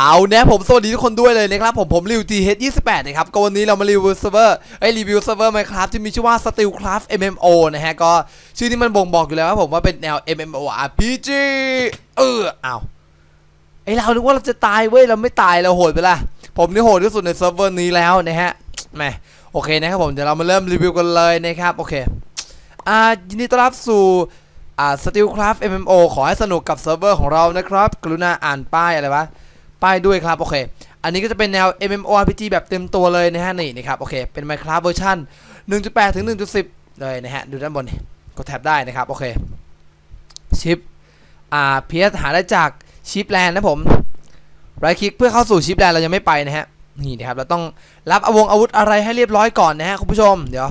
เอาแนะผมสวัสดีทุกคนด้วยเลยนะครับ ผมผมรีวิว TH28 นะครับ ก็วันนี้เรามารีวิวเซิร์ฟเวอร์ไอรีวิวเซิร์ฟเวอร์ Minecraft ที่มีชื่อว่า Steelcraft MMO นะฮะ ก็ชื่อนี้มันบ่งบอกอยู่แล้วว่าผมว่าเป็นแนว MMORPG เออเอาไอเรานึกว่าเราจะตายเว้ย เราไม่ตายเราโหดไปละ ผมนี่โหดที่สุดในเซิร์ฟเวอร์นี้แล้วนะฮะแหมโอเคนะครับผมเดี๋ยวเรามาเริ่มรีวิวกันเลยนะครับโอเคอ่ายินดีต้อนรับสู่อ่า Steelcraft MMO ขอให้สนุกกับเซิร์ฟเวอร์ของเรานะครับ กรุณาอ่านป้ายอะไรวะ ป้ายด้วยครับโอเค อันนี้ก็จะเป็นแนว MMORPG แบบเต็มตัวเลยนะฮะนี่นะครับโอเคเป็น Minecraft เวอร์ชัน1.8 ถึง 1.10 เลยนะฮะดูด้านบนนี่กดแท็บได้นะครับโอเคชิปอ่าเพียสหาได้จากชิปแลนด์นะผมไรคลิกเพื่อเข้าสู่ชิปแลนด์เรายังไม่ไปนะฮะนี่นะครับเราต้องรับอาวงอาวุธอะไรให้เรียบร้อยก่อนนะฮะคุณผู้ชมเดี๋ยว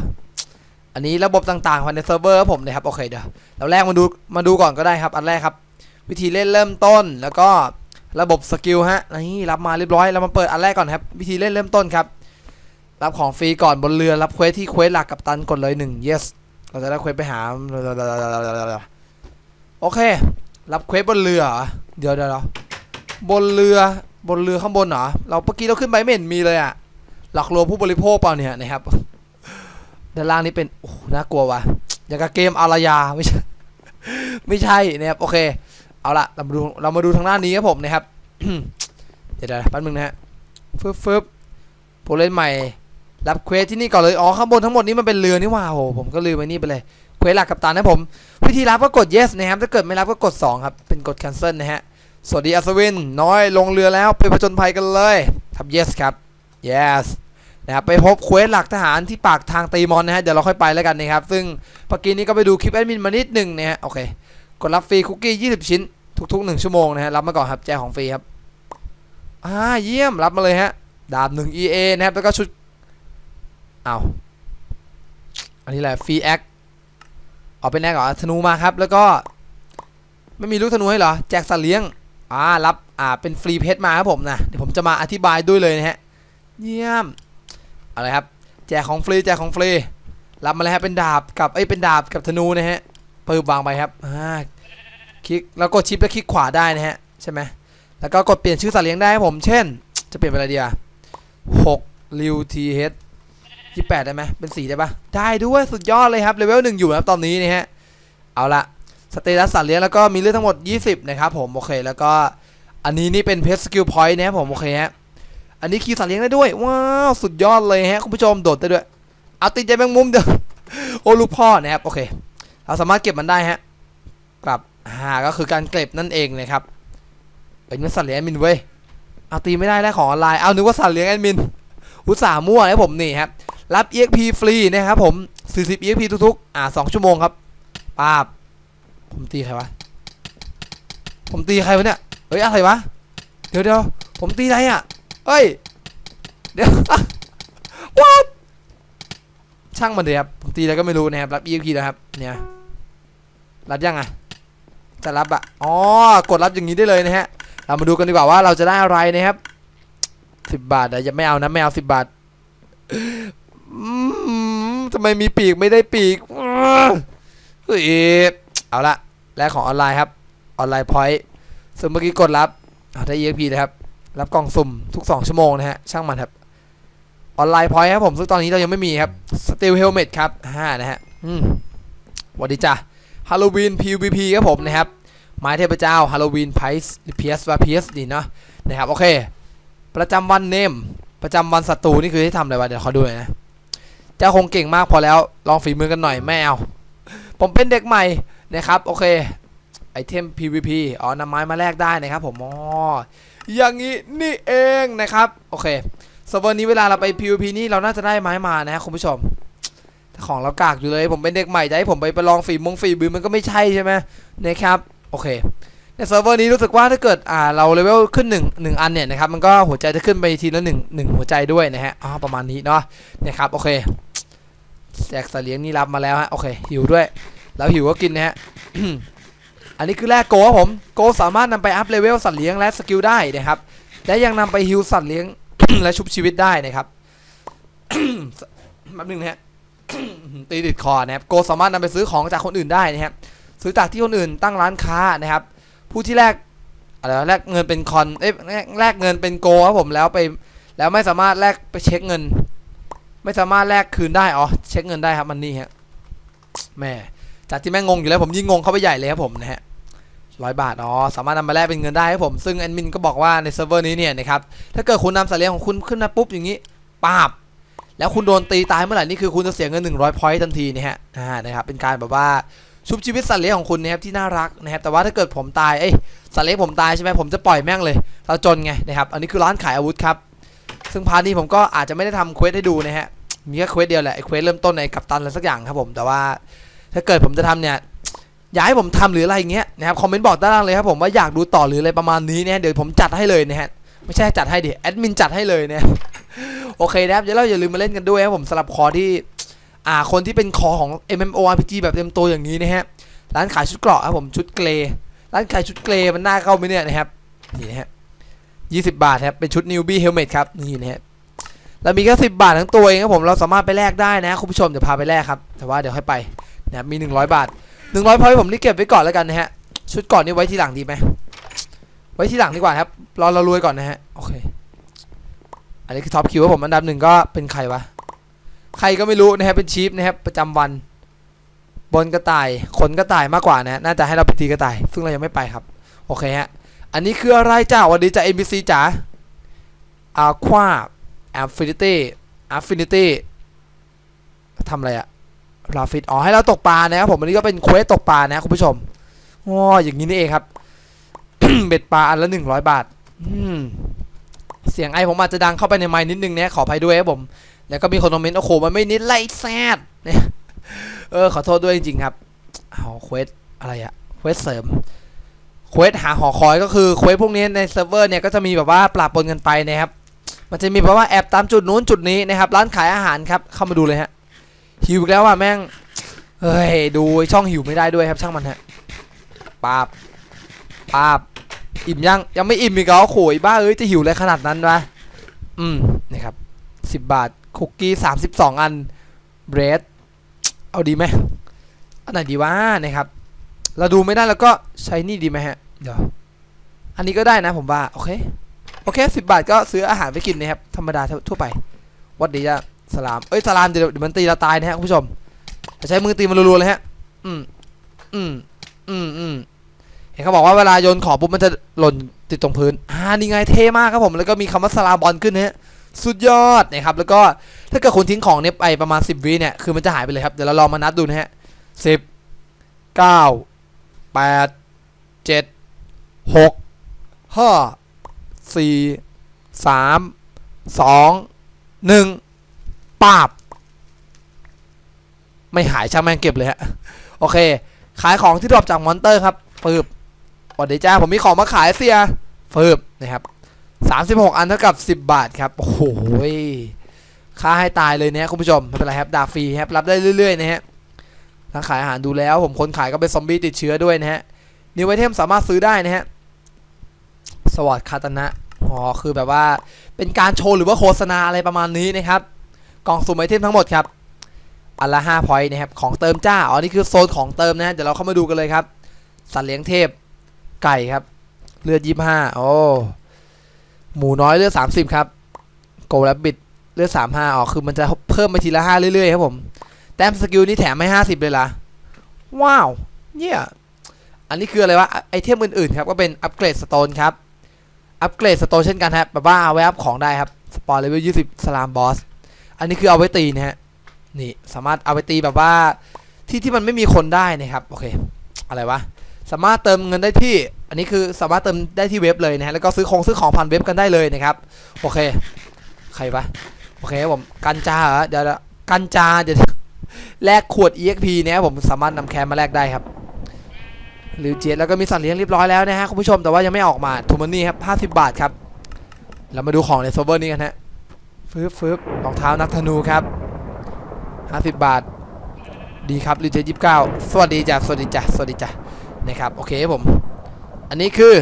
อันนี้ระบบต่างๆภายในเซิร์ฟเวอร์ผมนะครับโอเคเดี๋ยวเราแรกมาดูมาดูก่อนก็ได้ครับอันแรกครับ วิธีเล่นเริ่มต้นแล้วก็ ระบบสกิลฮะนี่รับมาเรียบร้อยเรามาเปิดอันแรกก่อนครับ วิธีเล่นเริ่มต้นครับ รับของฟรีก่อนบนเรือรับเควสที่เควสหลักกับตันกดเลยหนึ่ง yes เราจะได้เควสไปหาโอเค รับเควสบนเรือเดี๋ยวเดี๋ยวบนเรือบนเรือข้างบนเหรอเราเมื่อกี้เราขึ้นไปไม่เห็นมีเลยอะหลักลวงผู้บริโภคเปล่าเนี่ยนะครับด้านล่างนี้เป็นโอ้น่ากลัวว่ะอย่างกับเกมอารยาไม่ใช่ ไม่ใช่นะครับโอเค เอาละเรามาดูเรามาดูทางด้านนี้ครับผมนะครับเดี๋ยวเดี๋ยวแป๊บนึงนะฮะฟึบฟึบผู้เล่นใหม่ รับเควสที่นี่ก่อนเลย อ๋อข้างบนทั้งหมดนี้มันเป็นเรือนี่ว่าโหผมก็ลืมไปนี่ไปเลยเควสหลักกับตันนะผม วิธีรับก็กด yes นะครับถ้าเกิดไม่รับก็กด 2 ครับ เป็นกด cancel นะฮะ สวัสดีอัศวิน น้อยลงเรือแล้วไปผจญภัยกันเลยทับ yes ครับ yes นะครับไปพบเควสหลักทหารที่ปากทางตีมอนนะฮะ เดี๋ยวเราค่อยไปแล้วกันนะครับ ซึ่งเมื่อกี้นี้ก็ไปดูคลิปแอดมินมานิดหนึ่งนะฮะ โอเค กดรับฟรีคุกกี้ 20 ชิ้น ทุกๆ 1 ชั่วโมงนะฮะรับมาก่อนครับแจกของฟรีครับอ่าเยี่ยมรับมาเลยฮะดาบ1 EA นะครับแล้วก็ชุดเอาอันนี้แหละฟรีแอคเอาเป็นแอคเหรอธนูมาครับ แล้วก็ ไม่มีลูกธนูให้เหรอ แจกสัตว์เลี้ยงอ่ารับอ่าเป็นฟรีเพชรมาครับผมนะเดี๋ยวผมจะมาอธิบายด้วยเลยนะฮะเยี่ยมอะไรครับ แจกของฟรีแจกของฟรีรับมาเลยฮะเป็นดาบกับเอ้ยเป็นดาบกับธนูนะฮะ ปืนวางไปครับอ่าคลิกแล้วกดชิปแล้วคลิกขวาได้นะฮะใช่ไหมแล้วก็กดเปลี่ยนชื่อสัตว์เลี้ยงได้ครับผม เช่น จะเปลี่ยนเป็นอะไรดีอะหกริวทีเฮดยี่แปดได้ไหมเป็นสีได้ปะได้ด้วยสุดยอดเลยครับเลเวลหนึ่งอยู่ครับตอนนี้นะฮะเอาละสเตตัสสัตว์เลี้ยงแล้วก็มีเลือดทั้งหมด 20 นะครับผมโอเคแล้วก็อันนี้นี่เป็นเพจสกิลพอยต์นะครับผมโอเคฮะอันนี้คีสัตว์เลี้ยงได้ด้วยว้าวสุดยอดเลยฮะคุณผู้ชมโดดได้ด้วยเอาติดใจแมงมุมเดี๋ยวโอ้ลูกพ่อนะครับโอเค เราสามารถเก็บมันได้ฮะกลับอ่าก็คือการเก็บนั่นเองนะครับเป็นสัตว์เลี้ยงแอดมินเว้ยเอาตีไม่ได้ได้ของออนไลน์เอานึกว่าสัตว์เลี้ยงแอดมินอุตส่าห์มั่วนะผมนี่ครับรับ EXP ฟรีนะครับผม40 EXP ทุกๆอ่า2ชั่วโมงครับปาบผมตีใครวะผมตีใครวะเนี่ยเฮ้ยอะไรวะเดี๋ยวเดี๋ยวผมตีอะไรอะเฮ้ยเดี๋ยว what ช่างมันเลยครับผมตีอะไรก็ไม่รู้นะครับรับ EXP นะครับเนี่ย รับยังอะจะรับอะอ๋อกดรับอย่างนี้ได้เลยนะฮะเรามาดูกันดีกว่าว่าเราจะได้อะไรนะครับสิบบาทอะอย่าไม่เอานะไม่เอาสิบบาททำไมมีปีกไม่ได้ปีกเฮ้ยเอาละแลกของออนไลน์ครับ ออนไลน์พอยต์ซึ่งเมื่อกี้กดรับอ่าได้ EXP นะครับ รับกล่องสุ่มทุก 2 ชั่วโมงนะฮะ ช่างมันครับ ออนไลน์พอยต์ครับผมซึ่งตอนนี้เรายังไม่มีครับ Steel Helmet ครับห้านะฮะ อืมวัสดีจ้ะ ฮาโลวีน PVP ครับผมนะครับไม้เทพเจ้าฮาโลวีนไพส์เพียสว่าเพียสดีเนาะนะครับโอเค ประจำวันเนมประจำวันศัตรูนี่คือให้ทำอะไรวะเดี๋ยวขอดูหน่อยนะเจ้าคงเก่งมากพอแล้วลองฝีมือกันหน่อยไม่เอาผมเป็นเด็กใหม่นะครับโอเคไอเทม PVP อ๋อนำไม้มาแลกได้นะครับผมอ๋ออย่างนี้นี่เองนะครับโอเคสเวอร์นี้เวลาเราไป PVP นี่เราน่าจะได้ไม้มานะครับคุณผู้ชม ของเรากากอยู่เลย ผมเป็นเด็กใหม่จะให้ผมไปประลองฝีมงฝีมือมันก็ไม่ใช่ใช่ไหมนะครับโอเคในเซิร์ฟเวอร์นี้รู้สึกว่าถ้าเกิดอ่าเราเลเวลขึ้น1 1อันเนี่ยนะครับมันก็หัวใจจะขึ้นไปทีละ1 1หัวใจด้วยนะฮะอ๋อประมาณนี้เนาะนะครับโอเคแจกสัตว์เลี้ยงนี่รับมาแล้วฮะโอเคหิวด้วย แล้วหิวก็กินนะฮะอันนี้คือแรกโกครับผมโกสามารถนำไปอัพเลเวลสัตว์เลี้ยงและสกิลได้นะครับและยังนำไปฮิวสัตว์เลี้ยงและชุบชีวิตได้นะครับแป๊บนึงนะฮะ ตีติดคอนะครับโกสามารถนำไปซื้อของจากคนอื่นได้นะครับซื้อจากที่คนอื่นตั้งร้านค้านะครับ ผู้ที่แลกอะไรวแลกเงินเป็นคอนเอ้ยแลกเงินเป็นโกครับผมแล้วไป แล้วไม่สามารถแลกไปเช็คเงิน ไม่สามารถแลกคืนได้อ๋อเช็คเงินได้ครับมันนี่ฮะแม่จากที่แม่งงงอยู่แล้วผมยิ่งงงเข้าไปใหญ่เลยครับผมนะฮะร้อยบาทอ๋อสามารถนำมาแลกเป็นเงินได้ครับผมซึ่งแอดมินก็บอกว่าในเซิร์ฟเวอร์นี้เนี่ยนะครับถ้าเกิดคุณนำสัตว์เลี้ยงของคุณขึ้นมาปุ๊บอย่างนี้ปาบ แล้วคุณโดนตีตายเมื่อไหร่นี่คือคุณจะเสียเงิน 100 พอยต์ทันทีนะฮะนะครับเป็นการแบบว่าชุบชีวิตสัตว์เลี้ยงของคุณนะครับที่น่ารักนะครับแต่ว่าถ้าเกิดผมตายเอ้ยสัตว์เลี้ยงผมตายใช่ไหมผมจะปล่อยแม่งเลย เราจนไงนะครับอันนี้คือร้านขายอาวุธครับซึ่งพาร์ทนี้ผมก็อาจจะไม่ได้ทำเควสให้ดูนะฮะมีแค่เควสเดียวแหละไอเควสเริ่มต้นในกัปตันอะไรสักอย่างครับผมแต่ว่าถ้าเกิดผมจะทำเนี่ยอยากให้ผมทำหรืออะไรอย่างเงี้ยนะครับคอมเมนต์บอกด้านล่างเลยครับผมว่าอยากดูต่อหรืออะไรประมาณนี้เนี่ยเดี๋ยวผมจัดให้เลยนะฮะ ไม่ใช่จัดให้ดิแอดมินจัดให้เลยเนี่ยโอเคนะครับเดี๋ยวเราอย่าลืมมาเล่นกันด้วยครับผมสำหรับคอที่อ่าคนที่เป็นคอของ MMORPG แบบเต็มตัวอย่างนี้นะฮะร้านขายชุดเกราะครับผมชุดเกรร้านขายชุดเกรมันน่าเข้าไหมเนี่ยนะครับนี่นะฮะยี่สิบบาทครับเป็นชุด newbie helmet ครับนี่นะฮะแล้วมีแค่สิบบาททั้งตัวเองครับผมเราสามารถไปแลกได้นะคุณผู้ชมเดี๋ยวพาไปแลกครับแต่ว่าเดี๋ยวค่อยไปนะครับมี100บาท100พอยต์ผมนี่เก็บไว้ก่อนแล้วกันนะฮะชุดก่อนนี่ไว้ทีหลังดีไหม ไว้ที่หลังดีกว่าครับ รอเรารวยก่อนนะฮะ โอเค อันนี้คือท็อปคิวครับผมอันดับหนึ่งก็เป็นใครวะ ใครก็ไม่รู้นะครับ เป็นชีฟนะครับ ประจำวัน บนกระต่าย ขนกระต่ายมากกว่านะฮะน่าจะให้เราไปตีกระต่าย ซึ่งเรายังไม่ไปครับ โอเคฮะ อันนี้คืออะไรจ้าวันดีจ้า NPC จ๋าอาควา Affinity Affinity ทำอะไรอะลาฟิตอ๋อ ให้เราตกปลานะครับผม อันนี้ก็เป็นเควสตกปลานะคุณผู้ชมอ๋ออย่างนี้นี่เองครับ เบ็ดปลาอันละหนึ่งร้อยบาท อืมเสียงไอผมอาจจะดังเข้าไปในไมค์นิดนึงนะขออภัยด้วยครับผม แล้วก็มีคนคอมเมนต์โอ้โหมันไม่นิดไล่แซดเนี่ยเออขอโทษด้วยจริงๆครับเอาเควสอะไรอะเควสเสริมเควสหาหอคอยก็คือเควสพวกนี้ในเซิร์ฟเวอร์เนี่ยก็จะมีแบบว่าปราบปนกันไปนะครับ มันจะมีแบบว่าแอบตามจุดนู้นจุดนี้นะครับ ร้านขายอาหารครับเข้ามาดูเลยฮะหิวแล้วว่ะแม่งเฮ้ยดูช่องหิวไม่ได้ด้วยครับช่างมันฮะปาบปาบ อิ่มยังยังไม่อิ่มอีกเหรอโขยบ้าเอ้ยจะหิวอะไรขนาดนั้นวะอืมนี่ครับสิบบาทคุกกี้สามสิบสองอันเบรดเอาดีไหมอันไหนดีวะนะครับ เราดูไม่ได้แล้วก็ใช้นี่ดีไหมฮะเดี๋ยวอันนี้ก็ได้นะผมว่าโอเคโอเคสิบบาทก็ซื้ออาหารไปกินนะครับธรรมดาทั่วไปวัดดีจ้ะสลามเอ้ยสลามเดี๋ยวเดี๋ยวมันตีเราตายนะฮะคุณผู้ชมใช้มือตีมันรัวๆเลยฮะอืมอืมอืมอืม เห็นเขาบอกว่าเวลาโยนของปุ๊บมันจะหล่นติดตรงพื้นอ่านี่ไงเท่มากครับผมแล้วก็มีคำว่าสลาบอลขึ้นเนะฮะสุดยอดนะครับแล้วก็ถ้าเกิดคุณทิ้งของเนี่ยไปประมาณ 10วิเนี่ยคือมันจะหายไปเลยครับเดี๋ยวเราลองมานับดูนะฮะสิบเก้าแปดเจ็ดหกห้าสี่สามสองหนึ่งปาบ ไม่หายช่างแม่งเก็บเลยฮะ โอเค ขายของที่ดรอปจากมอนเตอร์ครับฟืบ วัสดีจ้าผมมีของมาขายเสียฟืบนะครับสามสิบหกอันเท่ากับสิบบาทครับโอ้โหยค่าให้ตายเลยนะคุณผู้ชมไม่เป็นไรครับดาฟรีครับรับได้เรื่อยๆนะฮะร้านขายอาหารดูแล้ว ผมคนขายก็เป็นซอมบี้ติดเชื้อด้วยนะฮะนิวไอเทมสามารถซื้อได้นะฮะสวัสดคาตนะอ๋อคือแบบว่าเป็นการโชว์หรือว่าโฆษณาอะไรประมาณนี้นะครับกล่องสุ่มไอเทมทั้งหมดครับอันละ5พอยต์นะครับของเติมจ้าอ๋อนี่คือโซนของเติมนะฮะเดี๋ยวเราเข้ามาดูกันเลยครับสัตว์เลี้ยงเทพ ไก่ครับ เลือดยี่ห้าโอ้หมูน้อยเลือดสามสิบครับโกลแลบบิดเลือดสามห้าอ๋อคือมันจะเพิ่มไปทีละห้าเรื่อยๆครับผม แต้มสกิลนี่แถมให้ห้าสิบเลยล่ะ ว้าวเยี่ย อันนี้คืออะไรวะ ไอเทมอื่นๆครับ ก็เป็นอัปเกรดสโตนครับ อัปเกรดสโตนเช่นกันครับแบบว่าเอาไว้อัพของได้ครับ สปอร์เลเวลยี่สิบสลามบอส อันนี้คือเอาไว้ตีนะฮะ นี่สามารถเอาไปตีแบบว่าที่ที่มันไม่มีคนได้นะครับ โอเค อะไรวะ สามารถเติมเงินได้ที่ อันนี้คือสามารถเติมได้ที่เว็บเลยนะฮะแล้วก็ซื้อของซื้อของผ่านเว็บกันได้เลยนะครับ โอเค ใครปะโอเคผมกันจาเดี๋ยวกันจาเดี๋ยวแลกขวด EXP เนี่ยผมสามารถนำแคมมาแลกได้ครับหรือเจ็ดแล้วก็มีสัตว์เลี้ยงเรียบร้อยแล้วนะฮะคุณผู้ชมแต่ว่ายังไม่ออกมาทูมันนี่ครับ50บาทครับเรามาดูของในเซิร์ฟเวอร์นี้กันฮะฟึบฟึบรองเท้านักธนูครับ50บาท ดีครับรีเจยี่สิบเก้าสวัสดีจ้ะสวัสดีจ้ะสวัสดีจ้ะ นะครับโอเคผม อันนี้คือ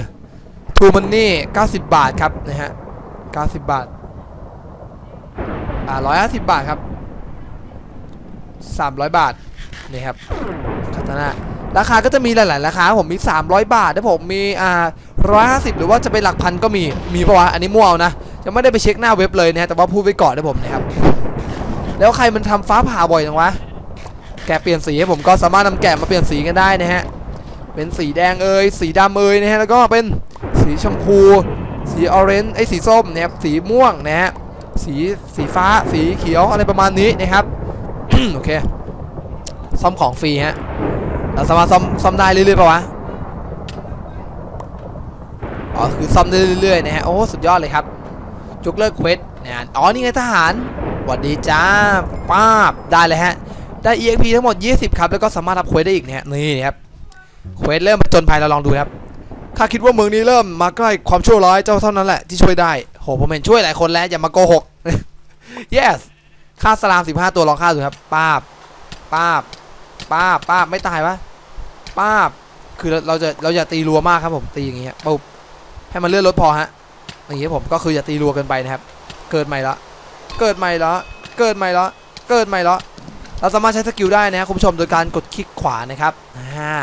ทูมันนี่90 บาทครับนะฮะ90 บาทอ่า150 บาทครับ 300 บาทนี่ครับคาตานะราคาก็จะมีหลาย ๆ ราคาผมมี 300 บาทนะผมมีอ่า150หรือว่าจะเป็นหลักพันก็มีมีปะวะอันนี้มั่วนะยังไม่ได้ไปเช็คหน้าเว็บเลยนะฮะแต่ว่าพูดไว้ก่อนนะผมนะครับแล้วใครมันทำฟ้าผ่าบ่อยจังวะแกเปลี่ยนสีให้ผมก็สามารถนำแกะมาเปลี่ยนสีกันได้นะฮะ เป็นสีแดงเอยสีดำเอยนะฮะแล้วก็เป็นสีชมพู สีออเรนจ์ไอ้สีส้มนะครับสีม่วงนะฮะสีสีฟ้าสีเขียวอะไรประมาณนี้นะครับโอเคซ่อมของฟรีฮะเราสามารถซ่อมซ่อมได้เรื่อยๆป่าวะอ๋อคือซ่อมได้เรื่อยๆนะฮะโอ้สุดยอดเลยครับยกเลิกเควสนะอ๋อนี่ไงทหารหวัดดีจ้าป้าบได้เลยฮะได้ EXP ทั้งหมด 20 ครับ แล้วก็สามารถรับเควสได้อีกนะฮะนี่นะครับ เควสเริ่มจญภัยเราลองดูครับข้าคิดว่าเมืองนี้เริ่มมาใกล้ความชั่วร้ายเจ้าเท่านั้นแหละที่ช่วยได้โหผมเห็นช่วยหลายคนแล้วอย่ามาโกหก yes ฆ่าสลาม 15 ตัวลองฆ่าดูครับป้าบป้าบป้าบป้าบไม่ตายวะป้าบคือเราเราจะเราอย่าตีรัวมากครับผมตีอย่างเงี้ยปุ๊บให้มันเลื่อนรถพอฮะอย่างเงี้ยผมก็คืออย่าตีรัวเกินไปนะครับ เกิดใหม่ละเกิดใหม่ละเกิดใหม่ละเกิดใหม่ละเราสามารถใช้สกิลได้นะครับคุณผู้ชมโดยการกดคลิกขวานะครับอ่า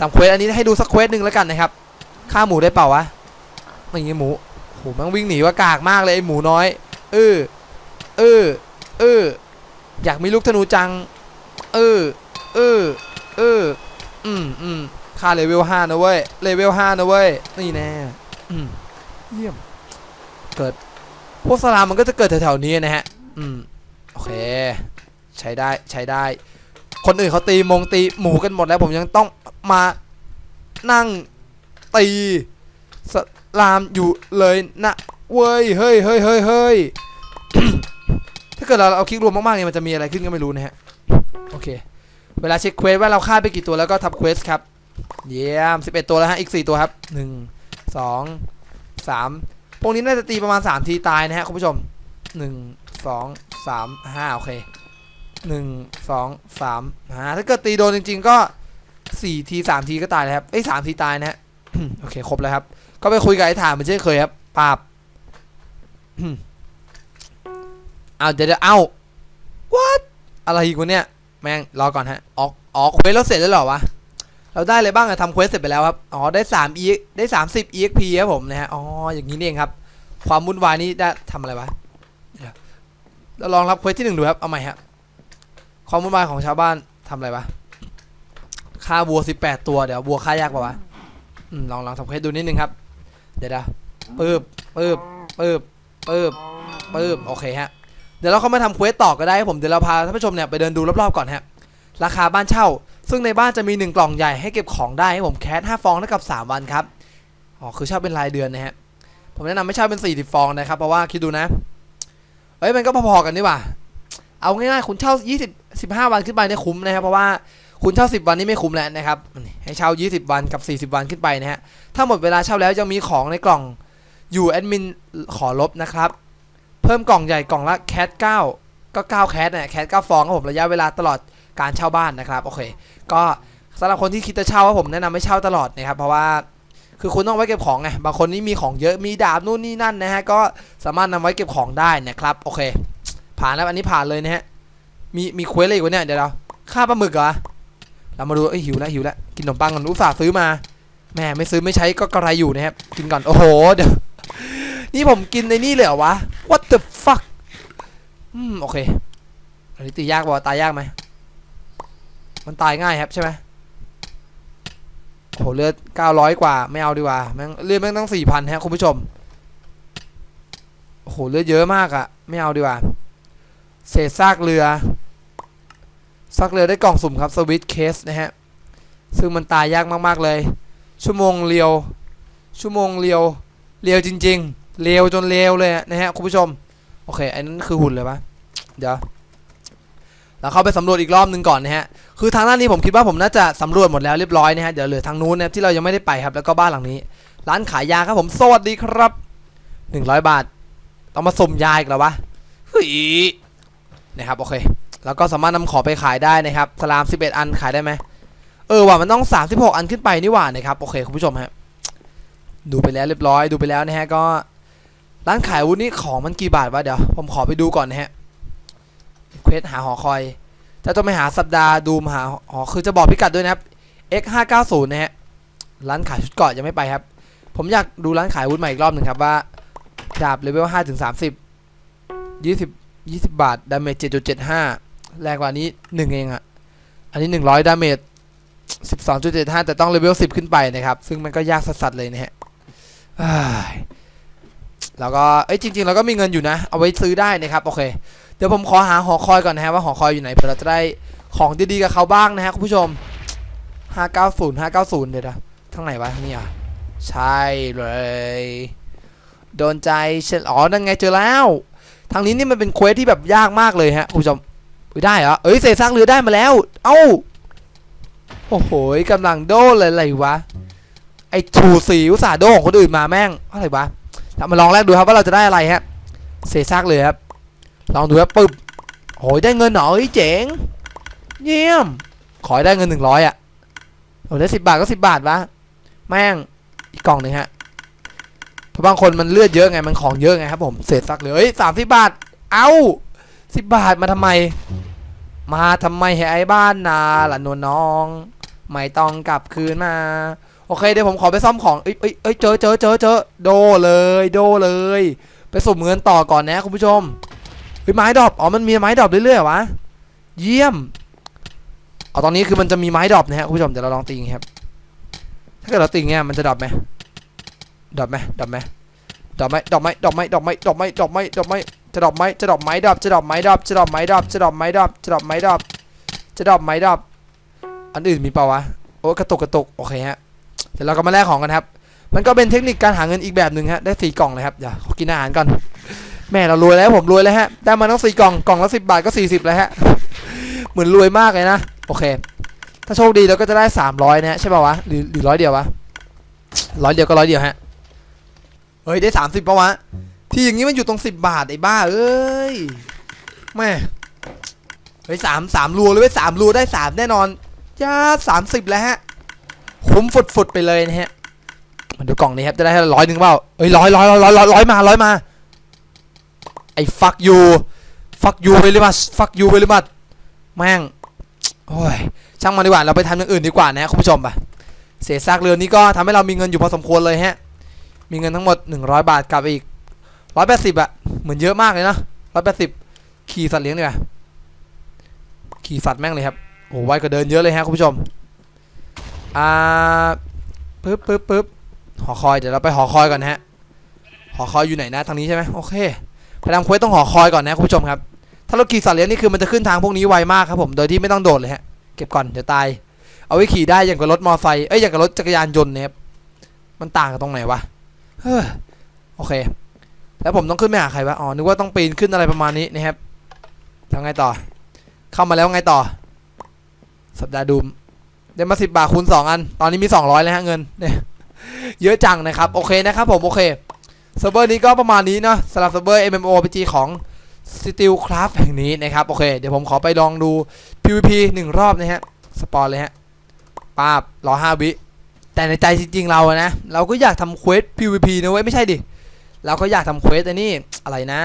ตามเควสอันนี้ให้ดูสักเควสหนึ่งแล้วกันนะครับฆ่าหมูได้เปล่าวะอย่างงี้หมูโหมันวิ่งหนีว่ากากมากเลยไอหมูน้อยเออเออเอออยากมีลูกธนูจัง เออเออเอออืมอืมค่าเลเวลห้านะเว้ยเลเวลห้านะเว้ยนี่แน่อืมเยี่ยมเกิดพวกสลามมันก็จะเกิดแถวๆนี้นะฮะ อืมโอเค ใช้ได้ใช้ได้ คนอื่นเขาตีมงตีหมูกันหมดแล้วผมยังต้อง มานั่งตีสลามอยู่เลยนะเว้ยเฮ้ยเฮ้ยเฮ้ยเฮ้ยถ้าเกิดเราเอาคลิกรวมมากๆเนี่ยมันจะมีอะไรขึ้นก็ไม่รู้นะฮะโอเค เวลาเช็คเควสว่าเราฆ่าไปกี่ตัวแล้วก็ทับเควสครับ เยี่ยม11ตัวแล้วฮะอีก4ตัวครับ1 2 3พวกนี้น่าจะตีประมาณ3ทีตายนะฮะคุณผู้ชม1 2 3 5โอเค1 2 3อ่าถ้าเกิดตีโดนจริง ๆ ก็ 4ที3ทีก็ตายแล้วครับเอ้ย3ทีตายนะฮะโอเคครบแล้วครับ ก็ไปคุยกับไอ้ถามเหมือนเช่นเคยครับปาบเอาเดี๋ยวเดี๋ยวเอา what อะไรอีกวะเนี่ย แม่งรอก่อนฮะออกออกเควสแล้วเสร็จแล้วหรอวะ เราได้เลยบ้างอะทำเควสเสร็จไปแล้วครับ อ๋อได้3 e ได้30 exp ครับผมนะฮะ อ๋ออย่างนี้เองครับ ความวุ่นวายนี้ได้ทำอะไรวะเดี๋ยวเราลองรับเควสที่หนึ่งดูครับ เอาใหม่ฮะ ความวุ่นวายของชาวบ้านทำอะไรวะ ฆ่าวัว 18 ตัวเดี๋ยววัวฆ่ายากป่าวะอืมลองลองทำเควสดูนิดนึงครับ เดี๋ยวเดี๋ยวปึ๊บปึ๊บปึ๊บปึ๊บปึ๊บโอเคฮะ เดี๋ยวเราเข้ามาทำเควสต่อก็ได้ครับผมเดี๋ยวเราพาท่านผู้ชมเนี่ยไปเดินดูรอบๆก่อนฮะ ราคาบ้านเช่า ซึ่งในบ้านจะมี 1 กล่องใหญ่ให้เก็บของได้ให้ผมแคส5ฟองเท่ากับ 3 วันครับ อ๋อคือเช่าเป็นรายเดือนนะฮะ ผมแนะนำไม่เช่าเป็น40ฟองนะครับเพราะว่าคิดดูนะเอ้ยมันก็พอๆกันนี่หว่า เอาง่ายๆคุณเช่า 20 15 วันขึ้นไปเนี่ยคุ้มนะครับเพราะว่า คุณเช่า 10 วันนี่ไม่คุ้มแล้วนะครับ ให้เช่า 20 วันกับ 40 วันขึ้นไปนะฮะ ถ้าหมดเวลาเช่าแล้วยังมีของในกล่องอยู่แอดมินขอลบนะครับ เพิ่มกล่องใหญ่กล่องละแคท9ก็9แคทเนี่ยแคท9ฟองครับผมระยะเวลาตลอดการเช่าบ้านนะครับโอเค ก็สำหรับคนที่คิดจะเช่าว่าผมแนะนำไม่เช่าตลอดนะครับเพราะว่าคือคุณต้องไว้เก็บของไงบางคนนี่มีของเยอะมีดาบนู่นนี่นั่นนะฮะก็สามารถนำไว้เก็บของได้นะครับโอเค ผ่านแล้วอันนี้ผ่านเลยนะฮะมีมีเควสอะไรอีกวะเนี่ยเดี๋ยวเราฆ่าปลาหมึกเหรอ เรามาดูเอ้ยหิวแล้วหิวแล้วกินขนมปังก่อนอุตส่าห์ซื้อมาแหม่ไม่ซื้อไม่ใช้ก็กระไรอยู่นะครับกินก่อนโอ้โหเดี๋ยวนี่ผมกินในนี่เลยเหรอวะ what the fuck อืมโอเคอันนี้ตียากบอกตายยากไหมมันตายง่ายครับใช่ไหมโอ้โหเลือด900กว่าไม่เอาดีกว่าแม่งเลือดแม่งต้อง4,000ฮะคุณผู้ชมโอ้โหเลือดเยอะมากอะไม่เอาดีกว่าเศษซากเรือ ซากเรือได้กล่องสุ่มครับสวิตเคสนะฮะซึ่งมันตายยากมากๆเลย ชั่วโมงเรียว ชั่วโมงเรียวเรียวจริง ๆเรียวจนเรียวเลยนะฮะคุณผู้ชมโอเคอันนั้นคือหุ่นเลยปะเดี๋ยวเราเข้าไปสำรวจอีกรอบหนึ่งก่อนนะฮะ คือทางด้านนี้ผมคิดว่าผมน่าจะสำรวจหมดแล้วเรียบร้อยนะฮะ เดี๋ยวเหลือทางนู้นนะครับที่เรายังไม่ได้ไปครับ แล้วก็บ้านหลังนี้ ร้านขายยาครับผม สวัสดีครับ 100 บาท ต้องมาสมยาอีกแล้ววะเฮ้ยนะครับ โอเค แล้วก็สามารถนำของไปขายได้นะครับสลาม 11 อันขายได้ไหมเออว่ะมันต้อง 36 อันขึ้นไปนี่หว่านะครับโอเคคุณผู้ชมฮะดูไปแล้วเรียบร้อยดูไปแล้วนะฮะก็ร้านขายวุธนี่ของมันกี่บาทวะเดี๋ยวผมขอไปดูก่อนนะฮะเควสหาหอคอยจะต้องไปหาสัปดาห์ดูมหาหอคือจะบอกพิกัดด้วยนะครับ X 5 9 0นะฮะร้านขายชุดเกาะยังไม่ไปครับ ผมอยากดูร้านขายวุธใหม่อีกรอบหนึ่งครับว่าดาบเลเวล5ถึง30 20 20 บาทดาเมจ7.75 แรงกว่านี้1เองอะอันนี้100ดาเมจ12.75แต่ต้องเลเวล10ขึ้นไปนะครับ ซึ่งมันก็ยากสัสๆเลยนะฮะอ้ยแล้วก็เอ้ยจริง ๆ เราก็มีเงินอยู่นะ เอาไว้ซื้อได้นะครับ โอเค เดี๋ยวผมขอหาหอคอยก่อนนะฮะว่าหอคอยอยู่ไหนเพื่อเราจะได้ของดีๆกับเขาบ้างนะฮะคุณผู้ชม590 590เดี๋ยวนะทางไหนวะนี่อะใช่เลย โดนใจเชนอ๋อนั่นไงเจอแล้ว ทางนี้นี่มันเป็นเควสที่แบบยากมากเลยฮะคุณผู้ชม ได้เหรอเอ้ยเศษซากเรือได้มาแล้ว เอ้าโอ้โหกำลังโดนเลยอะไรวะไอ้ถูสีอุตสาโดของคนอื่นมาแม่งอะไรวะเรามาลองแรกดูครับว่าเราจะได้อะไรฮะเศษซากเรือครับลองดูครับปึ๊บโอ้ยได้เงินเหรอยเจ๋ง เยี่ยม ขอให้ได้เงินหนึ่งร้อยอะโอ้ได้สิบบาทก็สิบบาทวะแม่งอีกกล่องหนึ่งฮะเพราะบางคนมันเลือดเยอะไงมันของเยอะไงครับผมเศษซักเหลยเอ้ยสามสิบบาท เอาสิบบาทมาทำไม มาทำไมให้ไอ้บ้านนาล่ะนวลน้อง ไม่ต้องกลับคืนมา โอเคเดี๋ยวผมขอไปซ่อมของ เอ้ยเอ้ยเอ้ยเจอเจอเจอเจอโดเลย โดเลย ไปสุ่มเงินต่อก่อนนะคุณผู้ชมเฮ้ยไม้ดรอปอ๋อมันมีไม้ดรอปเรื่อยๆวะ เยี่ยมเอาตอนนี้คือมันจะมีไม้ดรอปนะฮะคุณผู้ชมเดี๋ยวเราลองตีงครับ ถ้าเกิดเราตีงเงี้ยมันจะดอปไหมดรอปไหมดรอปไหมดรอปไหมดรอปไหมดรอปไหมดรอปไหมดรอปไหมดรอปไหมดรอปไหม จะดรอปไหมจะดรอปไหมดรอปจะดรอปไหมดรอปจะดรอปไหมดรอปจะดรอปไหมดรอปจะดรอปไหมดรอปจะดรอปไหมดรอปอันอื่นมีเปล่าวะโอ้กระตุกกระตุกโอเคฮะเดี๋ยวเราก็มาแลกของกันครับ มันก็เป็นเทคนิคการหาเงินอีกแบบหนึ่งฮะได้สี่กล่องเลยครับเดี๋ยวขอกินอาหารก่อนแม่เรารวยแล้วผมรวยแล้วฮะได้มาต้องสี่กล่องกล่องละสิบบาทก็สี่สิบแล้วฮะเหมือนรวยมากเลยนะโอเค ถ้าโชคดีเราก็จะได้สามร้อยนะฮะใช่ป่าวะหรือหรือร้อยเดียววะร้อยเดียวก็ร้อยเดียวฮะเฮ้ยได้สามสิบป่าวะ ที่อย่างงี้มันอยู่ตรงสิบบาทไอ้บ้าเอ้ยแม่เฮ้สามสามรัวเลยเว้สามรัวได้สามแน่นอนย่าสามสิบแล้วฮะคุ้มฝุดฝุดๆไปเลยนะฮะมาดูกล่องนี้ครับจะได้ร้อยหนึ่งเปล่าเอ้ยร้อยร้อยร้อยร้อยร้อยมาร้อยมาไอ้ fuck you fuck you ไปเลยมา fuck you ไปเลยมาแม่งโอ้ยช่างมันดีกว่าเราไปทำอย่างอื่นดีกว่านะฮะคุณผู้ชมไปเศษซากเรือนี้ก็ทำให้เรามีเงินอยู่พอสมควรเลยฮะมีเงินทั้งหมด 100 บาทกับอีก 180อะเหมือนเยอะมากเลยนะ180ขี่สัตว์เลี้ยงดีกว่าขี่สัตว์แม่งเลยครับโอ้ไวกว่าเดินเยอะเลยฮะคุณผู้ชมอ่าปึ๊บปึ๊บปึ๊บหอคอยเดี๋ยวเราไปหอคอยก่อนนะฮะหอคอยอยู่ไหนนะทางนี้ใช่ไหมโอเคไปทำเควสต้องหอคอยก่อนนะคุณผู้ชมครับ ถ้าเราขี่สัตว์เลี้ยงนี่คือมันจะขึ้นทางพวกนี้ไวมากครับผมโดยที่ไม่ต้องโดดเลยฮะเก็บก่อนเดี๋ยวตาย เอาไว้ขี่ได้อย่างกับรถมอไซค์เอ้ยอย่างกับรถจักรยานยนต์เนี่ยครับมันต่างกันตรงไหนวะเฮ้ยโอเค แล้วผมต้องขึ้นไปหาใครวะอ๋อนึกว่าต้องปีนขึ้นอะไรประมาณนี้นะครับแล้วไงต่อ เข้ามาแล้วไงต่อ สัปดาห์ดูมได้มาสิบบาทคูณสองอัน ตอนนี้มีสองร้อยแล้วฮะเงินเนี่ยเยอะจังนะครับโอเคนะครับผมโอเคเซิร์ฟเวอร์นี้ก็ประมาณนี้เนาะสำหรับเซิร์ฟเวอร์ MMORPG ของ Steel Craft แห่งนี้นะครับโอเค เดี๋ยวผมขอไปลองดู PVP หนึ่งรอบนะฮะสปอนเลยฮะป้าบรอห้าวิแต่ในใจจริงๆเราอะนะ เราก็อยากทำเควส PVP นะเว้ย ไม่ใช่ดิ เราก็อยากทำเควสอันนี้อะไรนะ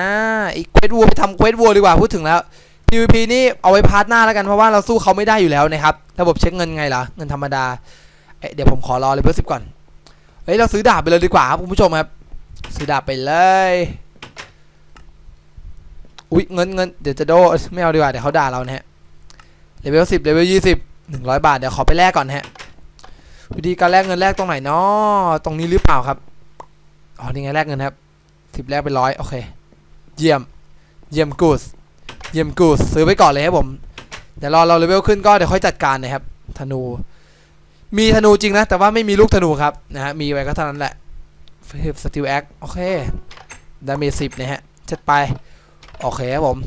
ไอ้เควสวัวไปทำเควสวัวดีกว่าพูดถึงแล้ว PVP นี่เอาไว้พาร์ทหน้าแล้วกันเพราะว่าเราสู้เขาไม่ได้อยู่แล้วนะครับระบบเช็คเงินไงล่ะเงินธรรมดาเอ๊ะเดี๋ยวผมขอรอเลยเพื่อสิบก่อนเฮ้ยเราซื้อดาบไปเลยดีกว่าครับคุณผู้ชมครับ ซื้อดาบไปเลยอุ๊ยเงินเงินเดี๋ยวจะโดไม่เอาดีกว่าเดี๋ยวเขาด่าเรานะฮะเลเวลสิบเลเวลยี่สิบหนึ่งร้อยบาทเดี๋ยวขอไปแลกก่อนฮะวิธีการแลกเงินแลกตรงไหนเนาะตรงนี้หรือเปล่าครับอ๋อนี่ไงแลกเงินครับ สิบแลกเป็นร้อยโอเค เยี่ยม เยี่ยมกูสเยี่ยมกูสซื้อไปก่อนเลยครับผม เดี๋ยวรอเราเลเวลขึ้นก็เดี๋ยวค่อยจัดการนะครับ ธนู มีธนูจริงนะ แต่ว่าไม่มีลูกธนูครับนะฮะ มีไว้ก็เท่านั้นแหละสติลแอคโอเค ดาเมจสิบนะฮะจัดไป โอเคครับผม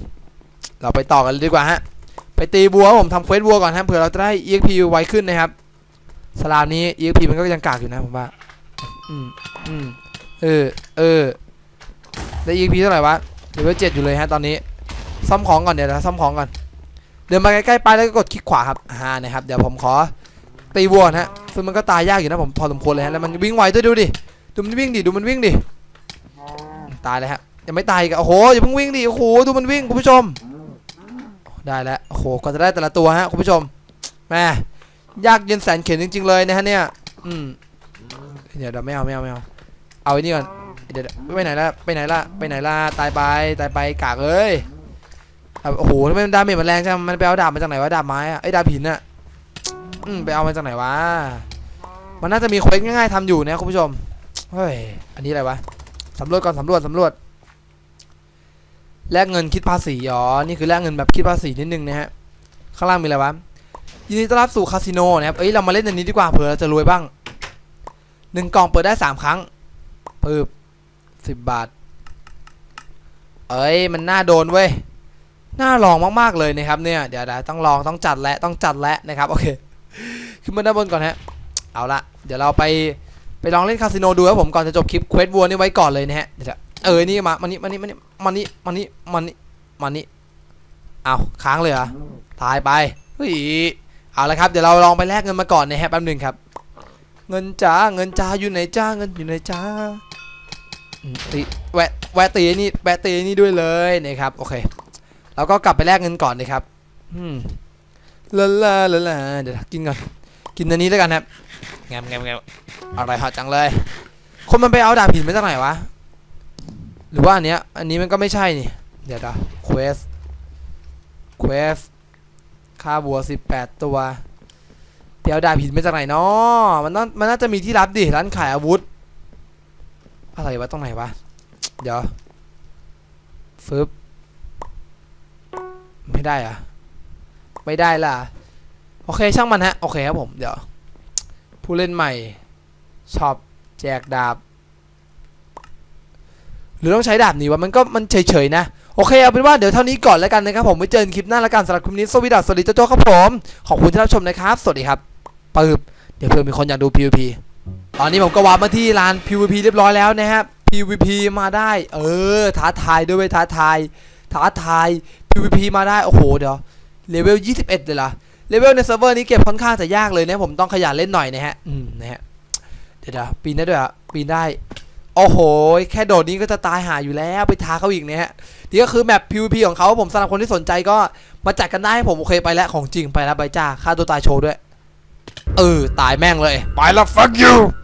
เราไปต่อกันเลยดีกว่าฮะ ไปตีบัวผมทำเควสบัวก่อนฮะเผื่อเราจะได้ EXP ไวขึ้นนะครับ สลามนี้ EXP มันก็ยังกากอยู่นะผมว่า อืมอืมเออ เออ ได้ EP เท่าไหร่วะเลเวลเจ็ดอยู่เลยฮะตอนนี้ ซ่อมของก่อนเดี๋ยวนะซ่อมของก่อน เดินมาใกล้ๆไปแล้วก็กดคลิกขวาครับอ่านะครับ เดี๋ยวผมขอตีวัวนะฮะ ซึ่งมันก็ตายยากอยู่นะผมพอสมควรเลยฮะ แล้วมันวิ่งไวด้วยดูดิ ดูมันวิ่งดิ ดูมันวิ่งดิ ตายเลยฮะ ยังไม่ตายอีกอะโอ้โห อย่าเพิ่งวิ่งดิ โอ้โห ดูมันวิ่งคุณผู้ชม ได้แล้ว โอ้โหกว่าจะได้แต่ละตัวฮะคุณผู้ชมแม่ยากเย็นแสนเข็นจริงๆเลยนะฮะเนี่ย อืม เดี๋ยวเดี๋ยวไม่เอาไม่เอาไม่เอา เอาไอ้นี่ก่อน เดี๋ยวไปไหนละไปไหนละไปไหนละตายไปตายไปกากเอ้ยโอ้โหทำไมมันดาเมจมันแรงจังมันไปเอาดาบมาจากไหนวะดาบไม้อะไอ้ยดาบหินอะอืมไปเอามาจากไหนวะมันน่าจะมีเควสง่ายๆทำอยู่นะคุณผู้ชมเฮ้ยอันนี้อะไรวะสำรวจก่อนสำรวจสำรวจแลกเงินคิดภาษีอ๋อนี่คือแลกเงินแบบคิดภาษีนิดนึงนะฮะข้างล่างมีอะไรวะยินดีต้อนรับสู่คาสิโนนะครับเอ้ยเรามาเล่นอันนี้ดีกว่าเผื่อเราจะรวยบ้างหนึ่งกล่องเปิดได้สามครั้งปึ๊บ สิบบาท เอ้ยมันน่าโดนเว้ยน่าลองมากๆเลยนะครับเนี่ยเดี๋ยวเดี๋ยวต้องลองต้องจัดและต้องจัดและนะครับโอเคขึ้นมาด้านบนก่อนฮะเอาละเดี๋ยวเราไปไปลองเล่นคาสิโนดูครับผมก่อนจะจบคลิปเควสวัวนี่ไว้ก่อนเลยนะฮะเดี๋ยวเออนี่มามานี่มานี่มานี่มานี่มานี่มานี่มานี่เอาค้างเลยเหรอตายไปเฮ้ยเอาละครับเดี๋ยวเราลองไปแลกเงินมาก่อนนะฮะแป๊บหนึงครับ เงินจ้าเงินจ้าอยู่ไหนจ้าเงินอยู่ไหนจ้า ตีแวะแวะตีไอ้นี่แวะตีไอ้นี่ด้วยเลยนะครับโอเคเราก็กลับไปแลกเงินก่อนนะครับอืมลาลาลาลาเดี๋ยวกินก่อนกินอันนี้แล้วกันครับแงมแงมแงมอร่อยเหอจังเลย คนมันไปเอาดาบหินมาจากไหนวะ หรือว่าอันเนี้ย อันนี้มันก็ไม่ใช่นี่ เดี๋ยวนะเควสเควสค่าบัวสิบแปดตัวเปียวดาบหินมาจากไหนเนาะมันต้องมันน่าจะมีที่รับดิร้านขายอาวุธ อะไรวะตรงไหนวะ เดี๋ยวฟึบไม่ได้อะไม่ได้ล่ะ โอเคช่างมันฮะ โอเคครับผม เดี๋ยว ผู้เล่นใหม่ชอบแจกดาบ หรือต้องใช้ดาบนี้วะมันก็มันเฉยๆนะ โอเคเอาเป็นว่าเดี๋ยวเท่านี้ก่อนแล้วกันนะครับผมไว้เจอกันคลิปหน้าแล้วกันสำหรับคลิปนี้สวัสดีสวัสดีเจ้าโจ้ครับผม ขอบคุณที่รับชมนะครับ สวัสดีครับปึ๊บเดี๋ยวเพื่อมีคนอยากดู PVP ตอนนี้ผมก็วาร์ปมาที่ลาน PVP เรียบร้อยแล้วนะครับ PVP มาได้ เออท้าทายด้วยเวยท้าทายท้าทาย PVP มาได้ โอ้โห เดี๋ยวเลเวล 21 เลยล่ะเลเวลในเซิร์ฟเวอร์นี้เก็บค่อนข้างจะยากเลยนะผมต้องขยันเล่นหน่อยนะฮะ อืมนะฮะ เดี๋ยวเดี๋ยวปีนได้ด้วยอะปีนได้ โอ้โห แค่โดดนี้ก็จะตายหาอยู่แล้วไปท้าเขาอีกนะฮะนี่ก็คือแมป PVP ของเขาผมสำหรับคนที่สนใจก็มาจัดกันได้ให้ผมโอเคไปแล้วของจริงไปแล้วใบจ้าค่าตัวตายโชว์ด้วย เออ ตายแม่งเลย ไปแล้ว fuck you